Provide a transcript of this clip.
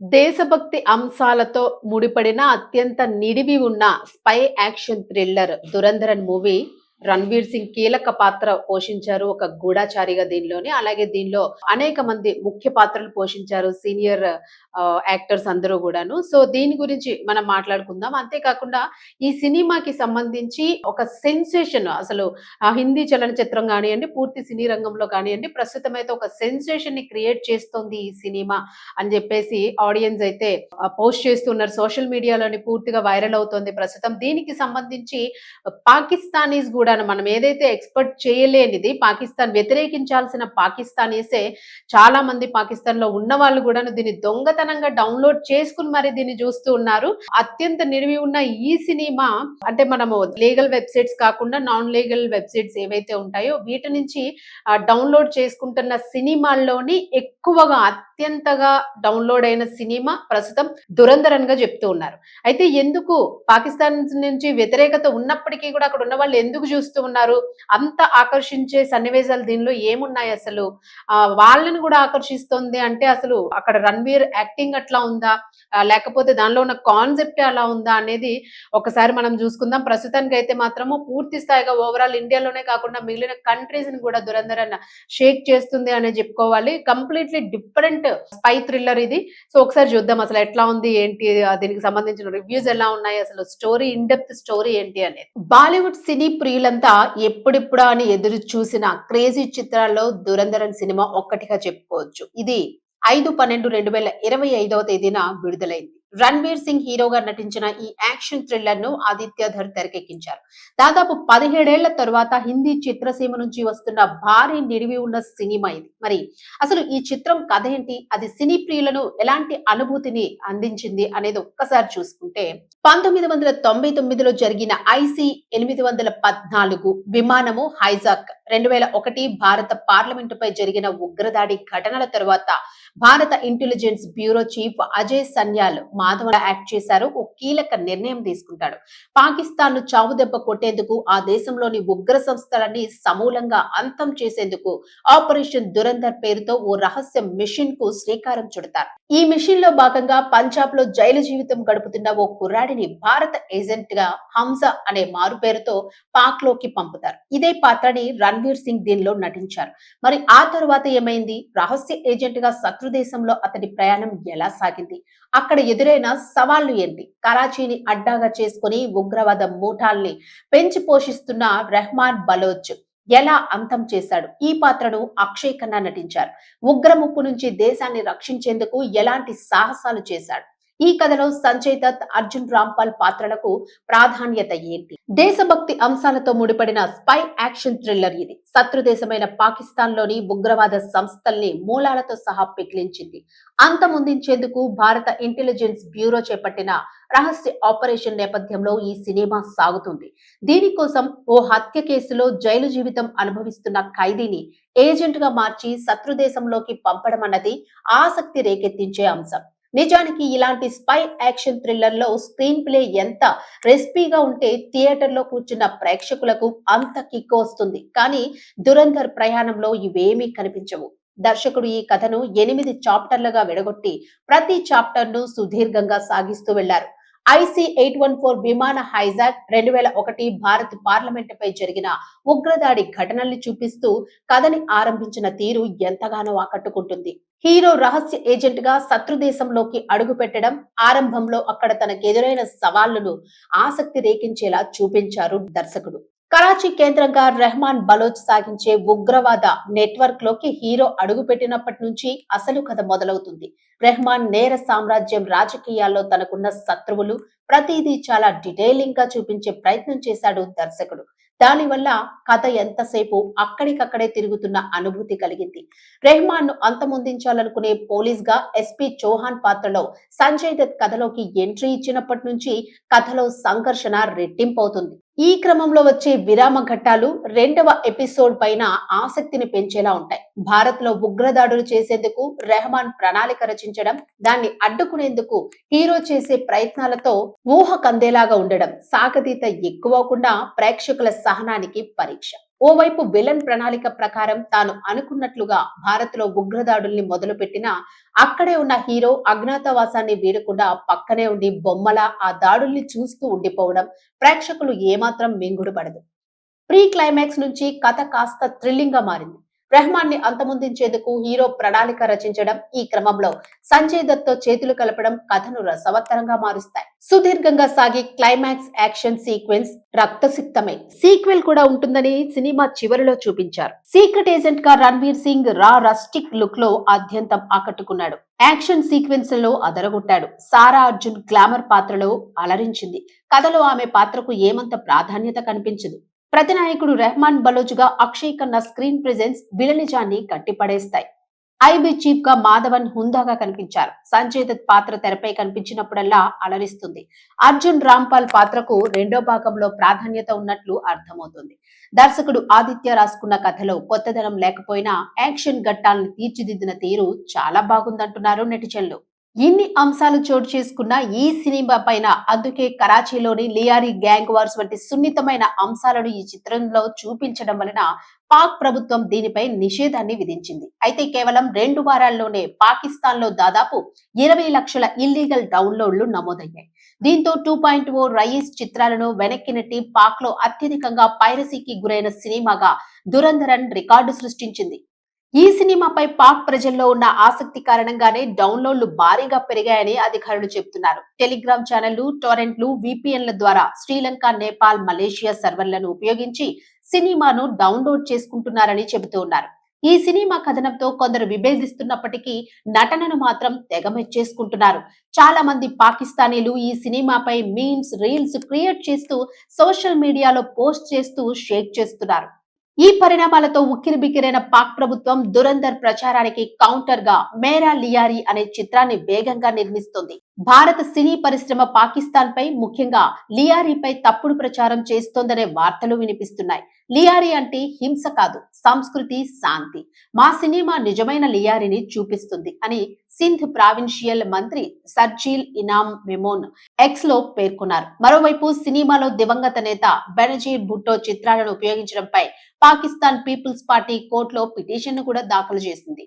దేశభక్తి అంశాలతో ముడిపడిన అత్యంత నిడివి ఉన్న spy action thriller Dhurandhar movie Ranveer Singh కీలక పాత్ర పోషించారు ఒక గూఢాచారిగా దీనిలోని. అలాగే దీనిలో అనేక మంది ముఖ్య పాత్రలు పోషించారు సీనియర్ యాక్టర్స్ అందరూ కూడాను. సో దీని గురించి మనం మాట్లాడుకుందాం. అంతేకాకుండా ఈ సినిమాకి సంబంధించి ఒక సెన్సేషన్ అసలు ఆ హిందీ చలనచిత్రం కానివ్వండి పూర్తి సినీ రంగంలో కానివ్వండి ప్రస్తుతం అయితే ఒక సెన్సేషన్ని క్రియేట్ చేస్తోంది ఈ సినిమా అని చెప్పేసి ఆడియన్స్ అయితే పోస్ట్ చేస్తున్నారు. సోషల్ మీడియాలోని పూర్తిగా వైరల్ అవుతోంది ప్రస్తుతం. దీనికి సంబంధించి పాకిస్తానీస్ కూడా మనం ఏదైతే ఎక్స్పర్ట్ చేయలేనిది పాకిస్తాన్ వ్యతిరేకించాల్సిన పాకిస్తానీసే చాలా మంది పాకిస్తాన్లో ఉన్న వాళ్ళు కూడా దీన్ని దొంగతనంగా డౌన్లోడ్ చేసుకుని మరి దీన్ని చూస్తూ ఉన్నారు. అత్యంత నిడివి ఉన్న ఈ సినిమా అంటే మనము లీగల్ వెబ్సైట్స్ కాకుండా నాన్ లీగల్ వెబ్సైట్స్ ఏవైతే ఉంటాయో వీటి నుంచి డౌన్లోడ్ చేసుకుంటున్న సినిమాల్లోని ఎక్కువగా అత్యంతగా డౌన్లోడ్ అయిన సినిమా ప్రస్తుతం దురంధరన్గా చెప్తూ ఉన్నారు. అయితే ఎందుకు పాకిస్తాన్ నుంచి వ్యతిరేకత ఉన్నప్పటికీ కూడా అక్కడ ఉన్న వాళ్ళు ఎందుకు చూస్తూ ఉన్నారు. అంత ఆకర్షించే సన్నివేశాలు దీనిలో ఏమున్నాయి అసలు? ఆ వాళ్ళని కూడా ఆకర్షిస్తుంది అంటే అసలు అక్కడ రణ్వీర్ యాక్టింగ్ అట్లా ఉందా? లేకపోతే దానిలో ఉన్న కాన్సెప్ట్ అలా ఉందా అనేది ఒకసారి మనం చూసుకుందాం. ప్రస్తుతానికి అయితే మాత్రము పూర్తి స్థాయిగా ఓవరాల్ ఇండియాలోనే కాకుండా మిగిలిన కంట్రీస్ని కూడా దురంధరన్ షేక్ చేస్తుంది అనే చెప్పుకోవాలి. కంప్లీట్లీ డిఫరెంట్ స్పై థ్రిల్లర్ ఇది. సో ఒకసారి చూద్దాం అసలు ఎట్లా ఉంది ఏంటి దీనికి సంబంధించిన రివ్యూస్ ఎలా ఉన్నాయి అసలు స్టోరీ ఇన్ డెప్త్ స్టోరీ ఏంటి అనేది. బాలీవుడ్ సినీ ప్రియులంతా ఎప్పుడిప్పుడా అని ఎదురు చూసిన క్రేజీ చిత్రాల్లో దురంధరన్ సినిమా ఒక్కటిగా చెప్పుకోవచ్చు. ఇది ఐదు పన్నెండు రెండు వేల ఇరవై ఐదవ తేదీన విడుదలైంది. రణ్వీర్ సింగ్ హీరోగా నటించిన ఈ యాక్షన్ థ్రిల్లర్ను ఆదిత్యధర్ తెరకెక్కించారు. దాదాపు పదిహేడేళ్ళ తరువాత హిందీ చిత్రసీమ నుంచి వస్తున్న భారీ నిడివి ఉన్న సినిమా ఇది. మరి అసలు ఈ చిత్రం కథ ఏంటి? అది సినీ ప్రియులను ఎలాంటి అనుభూతిని అందించింది అనేది ఒక్కసారి చూసుకుంటే పంతొమ్మిది వందల తొంభై తొమ్మిదిలో జరిగిన ఐసి ఎనిమిది వందల పద్నాలుగు విమానము హైజాక్ రెండు వేల ఒకటి భారత పార్లమెంటుపై జరిగిన ఉగ్రదాడి ఘటనల తరువాత భారత intelligence bureau chief Ajay Sanyal Madhava act చేశారు. ఓ కీలక నిర్ణయం తీసుకుంటాడు. పాకిస్తాన్ను చావు దెబ్బ కొట్టేందుకు ఆ దేశంలోని ఉగ్ర సంస్థలన్నీ సమూలంగా అంతం చేసేందుకు ఆపరేషన్ దురంధర్ పేరుతో ఓ రహస్య మిషన్కు శ్రీకారం చుడతారు. ఈ మిషన్లో భాగంగా పంజాబ్లో జైలు జీవితం గడుపుతున్న ఓ కుర్రాడిని భారత ఏజెంట్గా హంస అనే మారు పేరుతో పాక్లోకి పంపుతారు. ఇదే పాత్రని రణ్వీర్ సింగ్ దీనిలో నటించారు. మరి ఆ తర్వాత ఏమైంది? రహస్య ఏజెంట్గా శత్రు శత్రుదేశంలో అతడి ప్రయాణం ఎలా సాగింది? అక్కడ ఎదురైన సవాళ్ళు ఏంటి? కరాచీని అడ్డాగా చేసుకుని ఉగ్రవాద మూఠాల్ని పెంచి పోషిస్తున్న రెహమాన్ బలోచ్ ఎలా అంతం చేశాడు? ఈ పాత్రను అక్షయ్ ఖన్నా నటించారు. ఉగ్రముప్పు నుంచి దేశాన్ని రక్షించేందుకు ఎలాంటి సాహసాలు చేశాడు? ఈ కథలో సంజయ్ దత్ అర్జున్ రాంపాల్ పాత్రలకు ప్రాధాన్యత ఏంటి? దేశభక్తి అంశాలతో ముడిపడిన స్పై యాక్షన్ థ్రిల్లర్ ఇది. శత్రు దేశమైన పాకిస్తాన్లోని ఉగ్రవాద సంస్థల్ని మూలాలతో సహా పికిలించింది. అంతమొందించేందుకు భారత ఇంటెలిజెన్స్ బ్యూరో చేపట్టిన రహస్య ఆపరేషన్ నేపథ్యంలో ఈ సినిమా సాగుతుంది. దీనికోసం ఓ హత్య కేసులో జైలు జీవితం అనుభవిస్తున్న ఖైదీని ఏజెంట్గా మార్చి శత్రు దేశంలోకి పంపడం అన్నది ఆసక్తి రేకెత్తించే అంశం. నిజానికి ఇలాంటి స్పై యాక్షన్ థ్రిల్లర్లో స్క్రీన్ ప్లే ఎంత రెసిపీగా ఉంటే థియేటర్లో కూర్చున్న ప్రేక్షకులకు అంత కిక్ వస్తుంది. కానీ దురంధర్ ప్రయాణంలో ఇవేమీ కనిపించవు. దర్శకుడు ఈ కథను ఎనిమిది చాప్టర్లుగా విడగొట్టి ప్రతి చాప్టర్ను సుదీర్ఘంగా సాగిస్తూ వెళ్ళారు. ఐసీ ఎయిట్ వన్ ఫోర్ విమాన హైజాక్ రెండు వేల ఒకటి భారత్ పార్లమెంట్ పై జరిగిన ఉగ్రదాడి ఘటనల్ని చూపిస్తూ కథని ఆరంభించిన తీరు ఎంతగానో ఆకట్టుకుంటుంది. హీరో రహస్య ఏజెంట్గా శత్రు దేశంలోకి అడుగు పెట్టడం ఆరంభంలో అక్కడ తనకెదురైన సవాళ్ళను ఆసక్తి రేకించేలా చూపించారు దర్శకుడు. కరాచీ కేంద్రంగా రెహమాన్ బలోచ్ సాగించే ఉగ్రవాద నెట్వర్క్లోకి హీరో అడుగు పెట్టినప్పటి నుంచి అసలు కథ మొదలవుతుంది. రెహమాన్ నేర సామ్రాజ్యం రాజకీయాల్లో తనకున్న శత్రువులు ప్రతిదీ చాలా డీటెయిలింగ్గా చూపించే ప్రయత్నం చేశాడు దర్శకుడు. దానివల్ల కథ ఎంతసేపు అక్కడికక్కడే తిరుగుతున్న అనుభూతి కలిగింది. రెహమాన్ను అంతమొందించాలనుకునే పోలీస్గా ఎస్పీ చౌహాన్ పాత్రలో సంజయ్ దత్ కథలోకి ఎంట్రీ ఇచ్చినప్పటి నుంచి కథలో సంఘర్షణ రెట్టింపవుతుంది. ఈ క్రమంలో వచ్చే విరామ ఘట్టాలు రెండవ ఎపిసోడ్ పైన ఆసక్తిని పెంచేలా ఉంటాయి. భారత్లో ఉగ్రదాడులు చేసేందుకు రెహమాన్ ప్రణాళిక రచించడం దాన్ని అడ్డుకునేందుకు హీరో చేసే ప్రయత్నాలతో ఊహ కందేలాగా ఉండడం సాగతీత ఎక్కువకుండా ప్రేక్షకుల సహనానికి పరీక్ష. ఓవైపు విలన్ ప్రణాళిక ప్రకారం తాను అనుకున్నట్లుగా భారత్లో ఉగ్రదాడుల్ని మొదలుపెట్టినా అక్కడే ఉన్న హీరో అజ్ఞాతవాసాన్ని వీడకుండా పక్కనే ఉండి బొమ్మలా ఆ దాడుల్ని చూస్తూ ఉండిపోవడం ప్రేక్షకులు ఏమాత్రం మింగుడు పడదు. ప్రీ క్లైమాక్స్ నుంచి కథ కాస్త థ్రిల్లింగ్గా మారింది. రెహమాన్ని అంతమొందించేందుకు హీరో ప్రణాళిక రచించడం ఈ క్రమంలో సంజయ్ దత్తో చేతులు కలపడం కథను రసవత్తరంగా మారుస్తాయి. సుదీర్ఘంగా సాగే క్లైమాక్స్ యాక్షన్ సీక్వెన్స్ రక్తసిక్తమే. సీక్వెల్ కూడా ఉంటుందని సినిమా చివరిలో చూపించారు. సీక్రెట్ ఏజెంట్గా రణ్వీర్ సింగ్ రా రస్టిక్ లుక్లో అత్యంతం ఆకట్టుకున్నాడు. యాక్షన్ సీక్వెన్స్లో అదరగొట్టాడు. సారా అర్జున్ గ్లామర్ పాత్రలో అలరించింది. కథలో ఆమె పాత్రకు ఏమంత ప్రాధాన్యత కనిపించదు. ప్రతినాయకుడు రెహమాన్ బలోచుగా అక్షయ్ కన్న స్క్రీన్ ప్రెజెన్స్ విలనిజాన్ని కట్టిపడేస్తాయి ఐబీ చీఫ్గా మాధవన్ హుందాగా కనిపించారు. సంజయ్ దత్ పాత్ర తెరపై కనిపించినప్పుడల్లా అలరిస్తుంది. అర్జున్ రాంపాల్ పాత్రకు రెండో భాగంలో ప్రాధాన్యత ఉన్నట్లు అర్థమవుతుంది. దర్శకుడు ఆదిత్య రాసుకున్న కథలో కొత్తదనం లేకపోయినా యాక్షన్ ఘట్టాలను తీర్చిదిద్దిన తీరు చాలా బాగుందంటున్నారు నెటిజన్లు. ఇన్ని అంశాలు చోటు చేసుకున్న ఈ సినిమా పైన అందుకే కరాచీలోని లియారీ గ్యాంగ్ వార్స్ వంటి సున్నితమైన అంశాలను ఈ చిత్రంలో చూపించడం వలన పాక్ ప్రభుత్వం దీనిపై నిషేధాన్ని విధించింది. అయితే కేవలం రెండు వారాల్లోనే పాకిస్తాన్లో దాదాపు ఇరవై లక్షల ఇల్లీగల్ డౌన్లోడ్లు నమోదయ్యాయి. దీంతో టూ పాయింట్ ఓ రయీస్ చిత్రాలను వెనక్కి నెట్టి పాక్లో అత్యధికంగా పైరసీకి గురైన సినిమాగా దురంధరన్ రికార్డు సృష్టించింది. ఈ సినిమాపై పాక్ ప్రజల్లో ఉన్న ఆసక్తి కారణంగానే డౌన్లోడ్లు భారీగా పెరిగాయని అధికారులు చెబుతున్నారు. టెలిగ్రామ్ ఛానళ్ళు టోరెంట్లు విపిఎన్ల ద్వారా శ్రీలంక నేపాల్ మలేషియా సర్వర్లను ఉపయోగించి సినిమాను డౌన్లోడ్ చేసుకుంటున్నారని చెబుతూ ఉన్నారు. ఈ సినిమా కథనంతో కొందరు విభేదిస్తున్నప్పటికీ నటనను మాత్రం తెగమెచ్చేసుకుంటున్నారు. చాలా మంది పాకిస్తానీలు ఈ సినిమాపై మీమ్స్ రీల్స్ క్రియేట్ చేస్తూ సోషల్ మీడియాలో పోస్ట్ చేస్తూ షేక్ చేస్తున్నారు. ఈ పరిణామాలతో ఉక్కిరిబిక్కిరైన పాక్ ప్రభుత్వం దురందర్ ప్రచారానికి కౌంటర్గా మేరా లియారీ అనే చిత్రాన్ని వేగంగా నిర్మిస్తుంది. భారత సినీ పరిశ్రమ పాకిస్తాన్ పై ముఖ్యంగా లియారీపై తప్పుడు ప్రచారం చేస్తోందనే వార్తలు వినిపిస్తున్నాయి. లియారీ అంటే హింస కాదు సంస్కృతి శాంతి. మా సినిమా నిజమైన లియారీని చూపిస్తుంది అని సింధ్ ప్రావిన్షియల్ మంత్రి సర్జీల్ ఇనామ్ మెమోన్ ఎక్స్లో పేర్కొన్నారు. మరోవైపు సినిమాలో దివంగత నేత బెనజీర్ భుట్టో చిత్రాలను ఉపయోగించడంపై పాకిస్తాన్ పీపుల్స్ పార్టీ కోర్టులో పిటిషన్ను కూడా దాఖలు చేసింది.